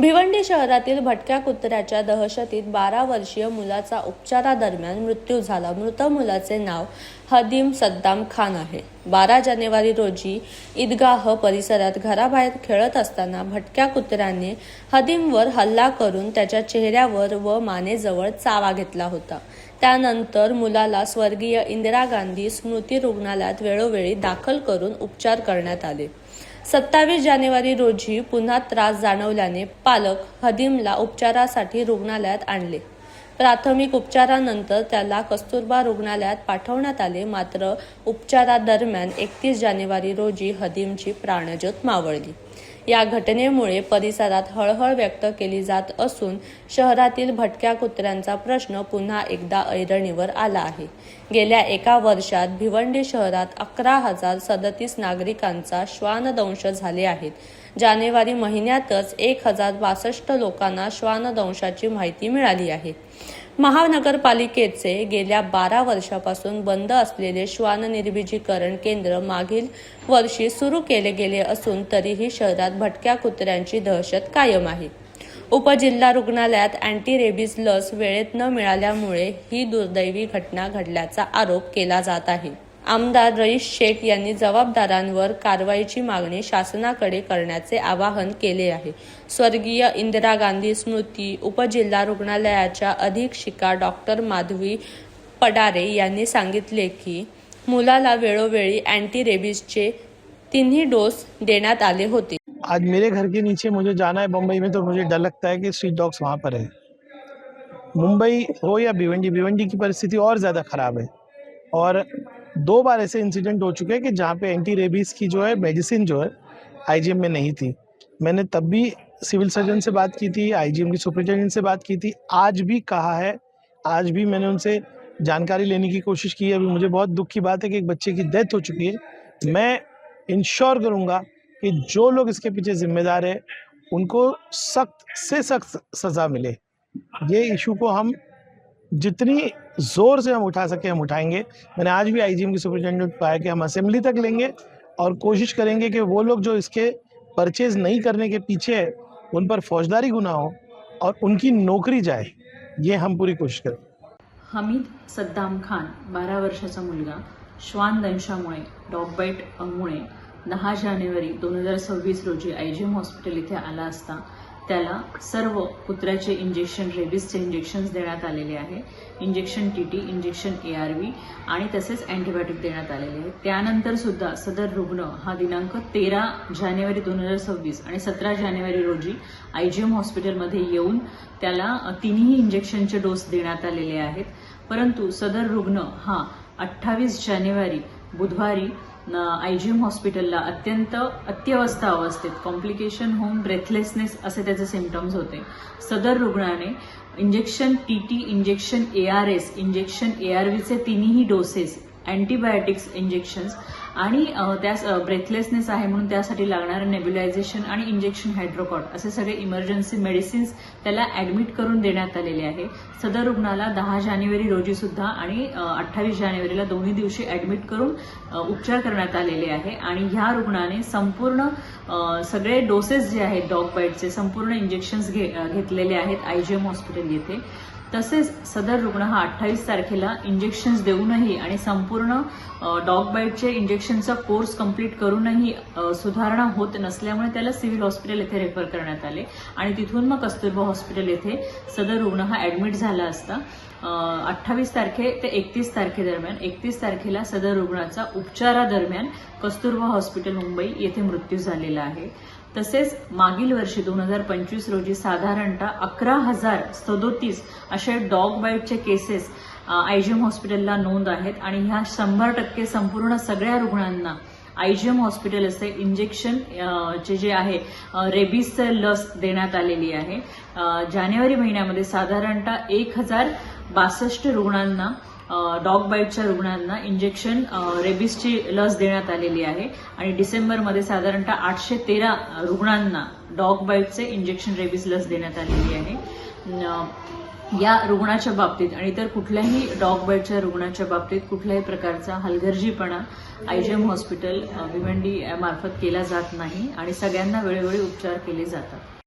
भिवंडी शहरातील भटक्या कुत्र्याच्या दहशतीत बारा वर्षीय मुलाचा उपचारादरम्यान मृत्यू झाला. मृत मुलाचे नाव हदीम सद्दाम खान आहे. बारा जानेवारी रोजी ईदगाह परिसरात घराबाहेर खेळत असताना भटक्या कुत्र्याने हदीमवर हल्ला करून त्याच्या चेहऱ्यावर व मानेजवळ चावा घेतला होता. त्यानंतर मुलाला स्वर्गीय इंदिरा गांधी स्मृती रुग्णालयात वेळोवेळी दाखल करून उपचार करण्यात आले. सत्तावीस जानेवारी रोजी पुन्हा त्रास जाणवल्याने पालक हदीमला उपचारासाठी रुग्णालयात आणले. प्राथमिक उपचारानंतर त्याला कस्तुरबा रुग्णालयात पाठवण्यात आले मात्र उपचारादरम्यान एकतीस जानेवारी रोजी हदीमची प्राणज्योत मावळली. या घटनेमुळे परिसरात हळहळ व्यक्त केली जात असून शहरातील भटक्या कुत्र्यांचा प्रश्न पुन्हा एकदा ऐरणीवर आला आहे. गेल्या एका वर्षात भिवंडी शहरात अकरा हजार सदतीस नागरिकांचा श्वानदंश झाले आहेत. जानेवारी महिन्यातच एक हजार बासष्ट लोकांना श्वानदंशाची माहिती मिळाली आहे. महानगरपालिकेचे गेल्या बारा वर्षापासून बंद असलेले श्वान निर्बीजीकरण केंद्र मागील वर्षी सुरू केले गेले असून तरीही शहरात भटक्या कुत्र्यांची दहशत कायम आहे. उपजिल्हा रुग्णालयात अँटी रेबीज लस वेळेत न मिळाल्यामुळे ही दुर्दैवी घटना घडल्याचा आरोप केला जात आहे. आमदार रईस शेख यांनी जबाबदारांवर कारवाईची मागणी शासनाकडे करण्याचे आवाहन केले आहे. स्वर्गीय इंदिरा गांधी स्मृती उपजिल्हा रुग्णालयाच्या अधीक्षिका डॉक्टर माधवी पडारे यांनी सांगितले की मुलाला वेळोवेळी अँटी रेबीजचे तिन्ही डोस देण्यात आले होते. आज मेरे घर के नीचे मुझे जाना है बम्बई में तो मुझे डर लगता है कि स्ट्रीट डॉग्स वहाँ पर है। मुंबई हो या भिवंडी भिवंडी की परिस्थिति और ज़्यादा ख़राब है। और दो बार ऐसे इंसिडेंट हो चुके हैं कि जहाँ पे एंटी रेबीज़ की जो है मेडिसिन जो है आईजीएम में नहीं थी। मैंने तब भी सिविल सर्जन से बात की थी आईजीएम की सुपरिटेंडेंट से बात की थी। आज भी कहा है, आज भी मैंने उनसे जानकारी लेने की कोशिश की है। अभी मुझे बहुत दुख की बात है कि एक बच्चे की डेथ हो चुकी है। मैं इंश्योर करूँगा कि जो लोग इसके पीछे जिम्मेदार है, उनको सख्त से सख्त सज़ा मिले। ये इशू को हम जितनी ज़ोर से हम उठा सके, हम उठाएँगे। मैंने आज भी आईजीएम की सुपरिटेंडेंट को कहा कि हम असेंबली तक लेंगे और कोशिश करेंगे कि वो लोग जो इसके परचेज नहीं करने के पीछे है, उन पर फौजदारी गुना हो और उनकी नौकरी जाए, ये हम पूरी कोशिश करें। हमीद सद्दाम खान बारा वर्षाचा मुलगा, श्वान दंशामुळे डॉगबाईटमुळे दहा जानेवारी दोन हज़ार सव्वीस रोजी आय जी एम हॉस्पिटल इथे आला त्याला सर्व कुत्र्याचे इंजेक्शन रेबीजचे इंजेक्शन्स देण्यात आलेले आहे. Injection T T injection A R V आणि तसेच अँटीबायोटिक देण्यात आलेले आहे. त्यानंतर सुद्धा सदर रुग्ण हा दिनांक तेरा जानेवारी दोन हजार सव्वीस आणि सतरा जानेवारी रोजी आय जी एम हॉस्पिटलमध्ये येऊन त्याला तिन्ही इंजेक्शनचे डोस देण्यात आलेले आहेत. परंतु सदर रुग्ण हा अठ्ठावीस जानेवारी बुधवारी आय जी एम हॉस्पिटलला अत्यंत अत्यवस्था अवस्थेत कॉम्प्लिकेशन होऊन ब्रेथलेसनेस असे त्याचे सिमटम्स होते. सदर रुग्णाने injection T T injection A R S injection A R व्हीचे तिन्ही डोसेस अँटीबायोटिक्स इंजेक्शन्स आणि त्यास ब्रेथलेसनेस आहे म्हणून त्यासाठी लागणारं नेब्युलायझेशन आणि इंजेक्शन हायड्रोकॉट असे सगळे इमर्जन्सी मेडिसिन्स त्याला ऍडमिट करून देण्यात आलेले आहे. सदर रुग्णाला दहा जानेवारी रोजी सुद्धा आणि अठ्ठावीस जानेवारीला दोन्ही दिवशी ऍडमिट करून उपचार करण्यात आलेले आहे. आणि ह्या रुग्णाने संपूर्ण सगळे डोसेस जे आहेत डॉग बाईटचे संपूर्ण इंजेक्शन्स घे घेतलेले आहेत आयजीएम हॉस्पिटल येथे. तसेच सदर रुग्ण हा अठ्ठावीस तारखेला इंजेक्शन्स देऊनही आणि संपूर्ण डॉग बाईटचे इंजेक्शनचा कोर्स कंप्लीट करूनही सुधारणा होत नसल्यामुळे त्याला सिव्हिल हॉस्पिटल येथे रेफर करण्यात आले. आणि तिथून मग कस्तुरबा हॉस्पिटल येथे सदर रुग्ण हा ॲडमिट झाला असता. अठ्ठावीस तारखे ते एकतीस तारखेदरम्यान एकतीस तारखेला सदर रुग्णाचा उपचारादरम्यान कस्तुरबा हॉस्पिटल मुंबई येथे मृत्यू झालेला आहे. तसेच मागील वर्षी दोन हजार पंचवीस रोजी साधारणतः अकरा हजार सदोतीस असे डॉग बाईटचे केसेस आयजीएम हॉस्पिटलला नोंद आहेत आणि ह्या शंभर टक्के संपूर्ण सगळ्या रुग्णांना आयजीएम हॉस्पिटल असे इंजेक्शन चे जे आहे रेबीजचं लस देण्यात आलेली आहे. जानेवारी महिन्यामध्ये साधारणतः एक हजार बासष्ट रुग्णांना डॉग बाईटच्या रुग्णांना इंजेक्शन रेबीजची लस देण्यात आलेली आहे. आणि डिसेंबरमध्ये साधारणतः आठशे तेरा रुग्णांना डॉग बाईटचे इंजेक्शन रेबीज लस देण्यात आलेली आहे. या रुग्णाच्या बाबतीत आणि इतर कुठल्याही डॉग बाईटच्या रुग्णाच्या बाबतीत कुठल्याही प्रकारचा हलगर्जीपणा आयजीएम हॉस्पिटल अ, भिवंडी मार्फत केला जात नाही आणि सगळ्यांना वेळोवेळी उपचार केले जातात.